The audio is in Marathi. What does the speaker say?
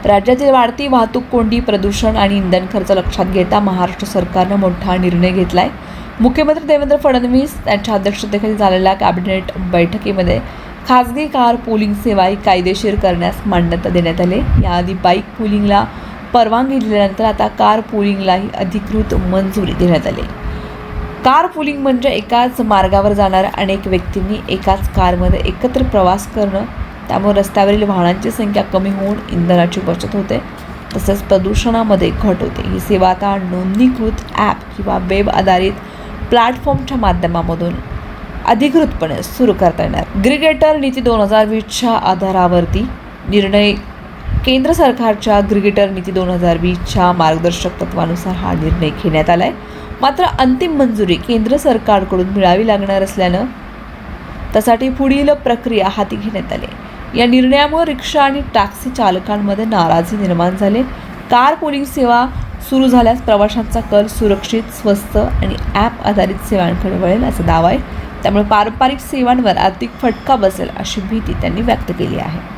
राज्यातील वाढती वाहतूक कोंडी प्रदूषण आणि इंधन खर्च लक्षात घेता महाराष्ट्र सरकारनं मोठा निर्णय घेतला आहे मुख्यमंत्री देवेंद्र फडणवीस यांच्या अध्यक्षतेखाली झालेल्या कॅबिनेट बैठकीमध्ये खासगी कार पुलिंग सेवाही कायदेशीर करण्यास मान्यता देण्यात आली. याआधी बाईक पुलिंगला परवानगी दिल्यानंतर आता कार पुलिंगलाही अधिकृत मंजुरी देण्यात आली. कार पुलिंग म्हणजे एकाच मार्गावर जाणाऱ्या अनेक व्यक्तींनी एकाच कारमध्ये एकत्र प्रवास करणं त्यामुळे रस्त्यावरील वाहनांची संख्या कमी होऊन इंधनाची बचत होते. तसेच प्रदूषणामध्ये घट होते. ही सेवा आता नोंदणीकृत ॲप किंवा वेब आधारित प्लॅटफॉर्मच्या माध्यमामधून अधिकृतपणे सुरू करता येणार. ग्रिगेटर नीती दोन हजार वीसच्या आधारावरती निर्णय केंद्र सरकारच्या ग्रिगेटर नीती दोन हजार वीसच्या मार्गदर्शक तत्वानुसार हा निर्णय घेण्यात आला आहे मात्र अंतिम मंजुरी केंद्र सरकारकडून मिळावी लागणार असल्यानं त्यासाठी पुढील प्रक्रिया हाती घेण्यात आली या निर्णयामुळे रिक्षा आणि टॅक्सी चालकांमध्ये नाराजी निर्माण झाली. कार पोलिंग सेवा सुरू झाल्यास प्रवाशांचा कल सुरक्षित स्वस्त आणि ॲप आधारित सेवांकडे वळेल असा दावा आहे. त्यामुळे पारंपरिक सेवांवर आर्थिक फटका बसेल अशी भीती त्यांनी व्यक्त केली आहे.